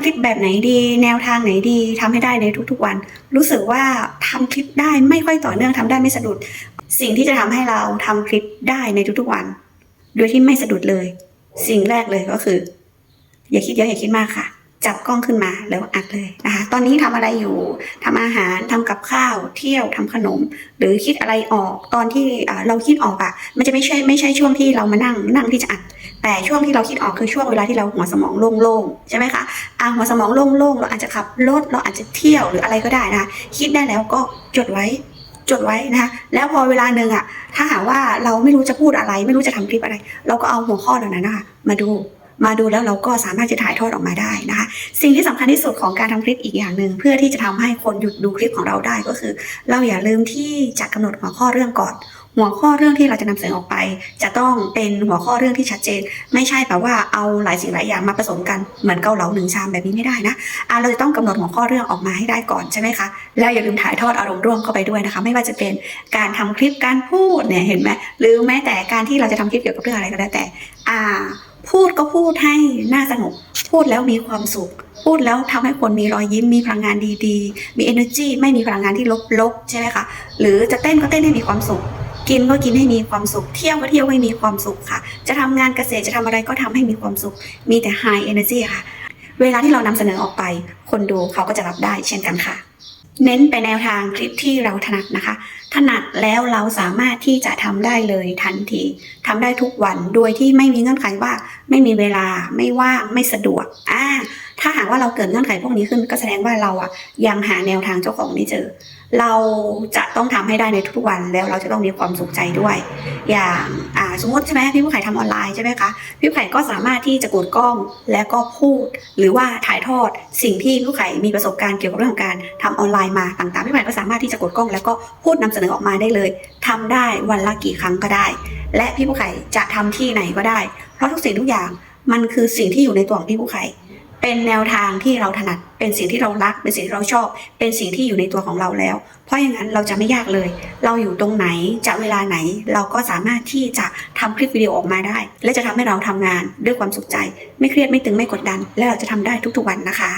ำคลิปแบบไหนดี แนวทางไหนดีทำให้ได้ในทุกๆวัน รู้สึกว่าทำคลิปได้ไม่ค่อยต่อเนื่องทำได้ไม่สะดุด สิ่งที่จะทำให้เราทำคลิปได้ในทุกๆวัน โดยที่ไม่สะดุดเลย สิ่งแรกเลยก็คือ อย่าคิดเยอะอย่าคิดมากค่ะ จับกล้องขึ้นมาแล้วอัดเลยนะคะ ตอนนี้ทำอะไรอยู่ทำอาหารทำกับข้าว เที่ยวทำขนม หรือคิดอะไรออก ตอนที่เราคิดออกอะ มันจะไม่ใช่ไม่ใช่ช่วงที่เรามานั่งนั่งที่จะอัด แต่ช่วงที่เราคิดออกคือช่วงเวลาที่เราหัวสมองโล่งๆใช่ไหมคะอ่าหัวสมองโล่งๆเราอาจจะขับรถเราอาจจะเที่ยวหรืออะไรก็ได้นะคะคิดได้แล้วก็จดไว้จดไว้นะคะแล้วพอเวลาหนึ่งอะถ้าหากว่าเราไม่รู้จะพูดอะไร ไม่รู้จะทำคลิปอะไร เราก็เอาหัวข้อเหล่านั้นนะคะมาดูมาดูแล้วเราก็สามารถจะถ่ายทอดออกมาได้นะคะ สิ่งที่สำคัญที่สุดของการทำคลิปอีกอย่างหนึ่งเพื่อที่จะทำให้คนหยุดดูคลิปของเราได้ก็คือ เราอย่าลืมที่จะกำหนดหัวข้อเรื่องก่อน หัวข้อเรื่องที่เราจะนำเสนอออกไป จะต้องเป็นหัวข้อเรื่องที่ชัดเจน ไม่ใช่แบบว่าเอาหลายสิ่งหลายอย่างมาผสมกันเหมือนเกาเหลาหนึ่งชามแบบนี้ไม่ได้นะอะเราจะต้องกำหนดหัวข้อเรื่องออกมาให้ได้ก่อนใช่ไหมคะแล้วอย่าลืมถ่ายทอดอารมณ์ร่วมเข้าไปด้วยนะคะ ไม่ว่าจะเป็นการทำคลิปการพูดเนี่ยเห็นไหมหรือแม้แต่การที่เราจะทำคลิปเกี่ยวกับเรื่องอะไรก็แล้วแต่ อ่า พูดก็พูดให้น่าสนุกพูดแล้วมีความสุขพูดแล้วทำให้คนมีรอยยิ้มมีพลังงานดีๆ มี energy ไม่มีพลังงานที่ลบๆ ใช่ไหมคะ หรือจะเต้นก็เต้นให้มีความสุข กินก็กินให้มีความสุข เที่ยวก็เที่ยวให้มีความสุขค่ะ จะทำงานเกษตรจะทำอะไรก็ทำให้มีความสุข มีแต่ high energy ค่ะ เวลาที่เรานำเสนอออกไป คนดูเขาก็จะรับได้เช่นกันค่ะ เน้นไปแนวทางคลิปที่เราถนัดนะคะ ถนัดแล้วเราสามารถที่จะทำได้เลยทันทีทำได้ทุกวันโดยที่ไม่มีเงื่อนไขว่า ไม่มีเวลาไม่ว่างไม่สะดวกอ่าถ้าหากว่าเราเกิดเงื่อนไขพวกนี้ขึ้นก็แสดงว่าเราอะยังหาแนวทางเจ้าของไม่เจอ เราจะต้องทำให้ได้ในทุกวันแล้วเราจะต้องมีความสุขใจด้วย อย่างอ่าสมมติใช่ไหมพี่ผู้ไข่ทำออนไลน์ใช่ไหมคะพี่ผู้ไข่ก็สามารถที่จะกดกล้องแล้วก็พูด หรือว่าถ่ายทอดสิ่งที่พี่ผู้ไข่มีประสบการณ์เกี่ยวกับเรื่องของการทำออนไลน์มาต่างๆพี่ผู้ไข่ก็สามารถที่จะกดกล้องแล้วก็พูดนำเสนอออกมาได้เลยทำได้วันละกี่ครั้งก็ได้ และพี่ผู้ไข่จะทำที่ไหนก็ได้ เพราะทุกสิ่งทุกอย่างมันคือสิ่งที่อยู่ในตัวของพี่ผู้ไข่เป็นแนวทางที่เราถนัด เป็นสิ่งที่เรารัก เป็นสิ่งที่เราชอบ เป็นสิ่งที่อยู่ในตัวของเราแล้ว เพราะอย่างนั้นเราจะไม่ยากเลย เราอยู่ตรงไหน จะเวลาไหน เราก็สามารถที่จะทำคลิปวิดีโอออกมาได้ และจะทำให้เราทำงานด้วยความสุขใจ ไม่เครียด ไม่ตึง ไม่กดดัน และเราจะทำได้ทุกๆวันนะคะ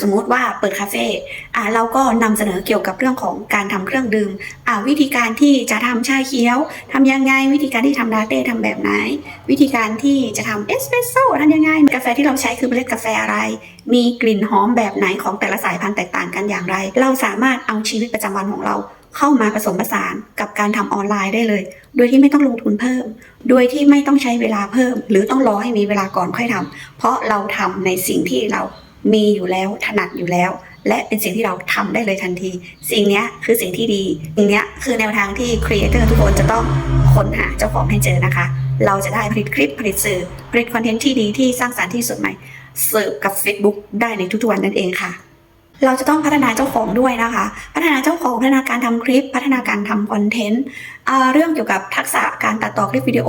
สมมุติว่าเปิดคาเฟ่อ่าเราก็นำเสนอเกี่ยวกับเรื่องของการทำเครื่องดื่มอ่าวิธีการที่จะทำชาเขียวทำยังไง วิธีการที่ทำลาเต้ทำแบบไหน วิธีการที่จะทำเอสเปรสโซ่ทำยังไง กาแฟที่เราใช้คือเมล็ดกาแฟอะไร มีกลิ่นหอมแบบไหนของแต่ละสายพันธุ์แตกต่างกันอย่างไร เราสามารถเอาชีวิตประจำวันของเราเข้ามาผสมผสานกับการทำออนไลน์ได้เลย โดยที่ไม่ต้องลงทุนเพิ่ม โดยที่ไม่ต้องใช้เวลาเพิ่ม หรือต้องรอให้มีเวลาก่อนค่อยทำเพราะเราทำในสิ่งที่เรา มีอยู่แล้วถนัดอยู่แล้ว และเป็นสิ่งที่เราทำได้เลยทันที สิ่งนี้คือสิ่งที่ดีสิ่งนี้คือแนวทางที่ครีเอเตอร์ทุกคนจะต้องค้นหาเจ้าของให้เจอนะคะ เราจะได้ผลิตคลิปผลิตสื่อผลิตคอนเทนต์ที่ดีที่สร้างสรรค์ที่สุดใหม่เสิร์ฟกับ Facebook ได้ในทุกๆวันนั่นเองค่ะ เราจะต้องพัฒนาเจ้าของด้วยนะคะ พัฒนาเจ้าของพัฒนาการทำคลิป พัฒนาการทำคอนเทนต์เรื่องเกี่ยวกับทักษะการตัดต่อคลิปวิดีโอ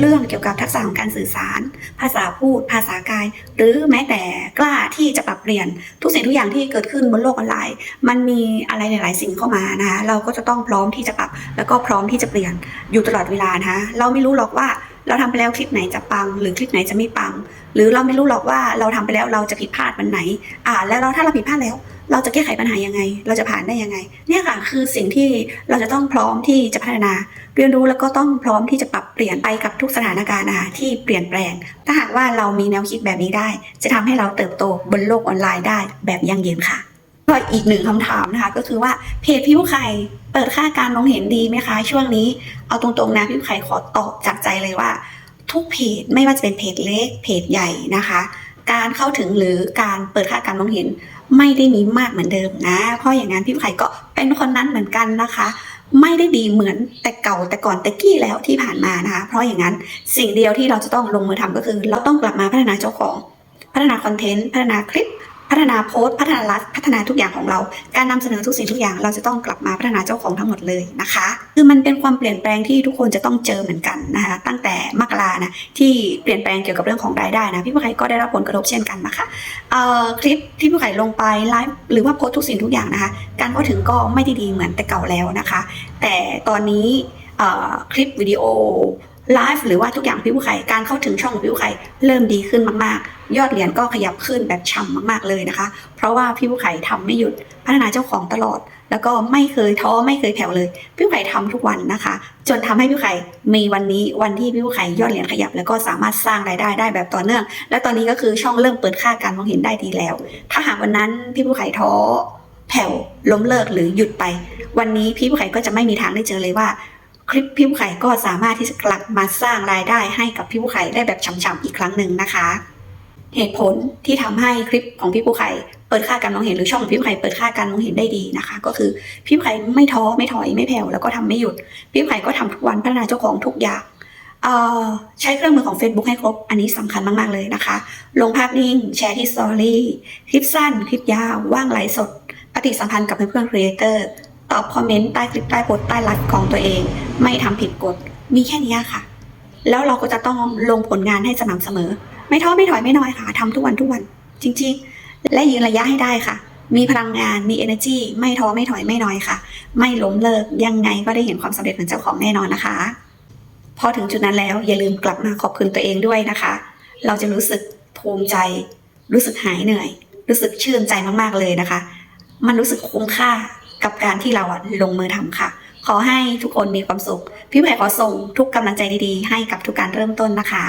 เรื่องเกี่ยวกับทักษะของการสื่อสาร ภาษาพูด ภาษากาย หรือแม้แต่กล้าที่จะปรับเปลี่ยนทุกสิ่งทุกอย่างที่เกิดขึ้นบนโลกออนไลน์ มันมีอะไรหลาย ๆ สิ่งเข้ามานะคะเราก็จะต้องพร้อมที่จะปรับ แล้วก็พร้อมที่จะเปลี่ยนอยู่ตลอดเวลานะคะเราไม่รู้หรอกว่า เราทำไปแล้วคลิปไหนจะปัง หรือคลิปไหนจะไม่ปัง หรือเราไม่รู้หรอกว่าเราทำไปแล้วเราจะผิดพลาดวันไหน อ่า แล้วเราถ้าเราผิดพลาดแล้ว เราจะแก้ไขปัญหายังไง เราจะผ่านได้ยังไง เนี่ยค่ะคือสิ่งที่เราจะต้องพร้อมที่จะพัฒนา เรียนรู้แล้วก็ต้องพร้อมที่จะปรับเปลี่ยนไปกับทุกสถานการณ์นะคะที่เปลี่ยนแปลง ถ้าหากว่าเรามีแนวคิดแบบนี้ได้ จะทำให้เราเติบโตบนโลกออนไลน์ได้แบบยั่งยืนค่ะ ก็อีกหนึ่งคำถามนะคะ ก็คือว่าเพจพี่ผู้ไข่เปิดค่าการมองเห็นดีไหมคะ ช่วงนี้เอาตรงๆนะพี่ผู้ไข่ขอตอบจากใจเลยว่า ทุกเพจไม่ว่าจะเป็นเพจเล็กเพจใหญ่นะคะ การเข้าถึงหรือการเปิดค่าการมองเห็นไม่ได้มีมากเหมือนเดิมนะ เพราะอย่างนั้นพี่ไข่ก็เป็นคนนั้นเหมือนกันนะคะ ไม่ได้ดีเหมือนแต่เก่าแต่ก่อนแต่กี้แล้วที่ผ่านมานะคะ เพราะอย่างนั้นสิ่งเดียวที่เราจะต้องลงมือทำก็คือ เราต้องกลับมาพัฒนาเจ้าของ พัฒนาคอนเทนต์พัฒนาคลิป พัฒนาโพสต์พัฒนาลฟ์พัฒนาทุกอย่างของเรา การนำเสนอทุกสิ่งทุกอย่าง เราจะต้องกลับมาพัฒนาเจ้าของทั้งหมดเลยนะคะ คือมันเป็นความเปลี่ยนแปลงที่ทุกคนจะต้องเจอเหมือนกันนะคะตั้งแต่มกรานะที่เปลี่ยนแปลงเกี่ยวกับเรื่องของรายได้นะพี่ผู้ใครก็ได้รับผลกระทบเช่นกันนะคะเอ่อคลิปที่ผู้ใครลงไปไลฟ์หรือว่าโพสต์ทุกสิ่งทุกอย่างนะคะ การเข้าถึงก็ไม่ได้ดีเหมือนแต่เก่าแล้วนะคะ แต่ตอนนี้เอ่อคลิปวิดีโอ ไลฟ์หรือว่าทุกอย่างพี่ผู้ไข่การเข้าถึงช่องของพี่ผู้ไข่เริ่มดีขึ้นมากๆ ยอดเหรียญก็ขยับขึ้นแบบฉ่ำมากๆเลยนะคะ เพราะว่าพี่ผู้ไข่ทำไม่หยุดพัฒนาเจ้าของตลอด แล้วก็ไม่เคยท้อไม่เคยแผ่วเลย พี่ผู้ไข่ทำทุกวันนะคะ จนทำให้พี่ผู้ไข่มีวันนี้วันที่พี่ผู้ไข่ยอดเหรียญขยับ แล้วก็สามารถสร้างรายได้ได้แบบต่อเนื่อง และตอนนี้ก็คือช่องเริ่มเปิดค่าการมองเห็นได้ดีแล้ว ถ้าหากวันนั้นพี่ผู้ไข่ท้อแผ่วล้มเลิกหรือหยุดไป วันนี้พี่ผู้ไข่ก็จะไม่มีทางได้เจอเลยว่า คลิปพี่ผู้ไข่ก็สามารถที่จะกลับมาสร้างรายได้ให้กับพี่ผู้ไข่ได้แบบฉ่ำๆอีกครั้งหนึ่งนะคะ เหตุผลที่ทำให้คลิปของพี่ผู้ไข่เปิดค่าการมองเห็นหรือช่องของพี่ผู้ไข่เปิดค่าการมองเห็นได้ดีนะคะ ก็คือพี่ผู้ไข่ไม่ท้อไม่ถอยไม่แผ่วแล้วก็ทำไม่หยุดพี่ผู้ไข่ก็ทำทุกวันพัฒนาเจ้าของทุกอย่างเอ่อใช้เครื่องมือของ Facebook ให้ครบ อันนี้สำคัญมาก ๆ เลยนะคะ ลงภาพนิ่ง แชร์ที่สตอรี่ คลิปสั้น คลิปยาว ว่างไลฟ์สด ปฏิสัมพันธ์กับเพื่อนๆครีเอเตอร์ ตอบคอมเมนต์ใต้คลิปใต้โพสต์ใต้ไลฟ์ของตัวเอง ไม่ทำผิดกฎมีแค่นี้ค่ะ แล้วเราก็จะต้องลงผลงานให้สม่ำเสมอ ไม่ท้อไม่ถอยไม่น้อยค่ะทำทุกวันทุกวัน จริง ๆ และยืนระยะให้ได้ค่ะ มีพลังงานมี energy ไม่ท้อไม่ถอยไม่น้อยค่ะ ไม่ล้มเลิกยังไงก็ได้เห็นความสำเร็จของเจ้าของแน่นอนนะคะ พอถึงจุดนั้นแล้วอย่าลืมกลับมาขอบคุณตัวเองด้วยนะคะ เราจะรู้สึกภูมิใจ รู้สึกหายเหนื่อย รู้สึกชื่นใจมากๆเลยนะคะ มันรู้สึกคุ้มค่า กับการที่เราอะลงมือทำค่ะ ขอให้ทุกคนมีความสุข พี่แพรขอส่งทุกกำลังใจดีๆ ให้กับทุกการเริ่มต้นนะคะ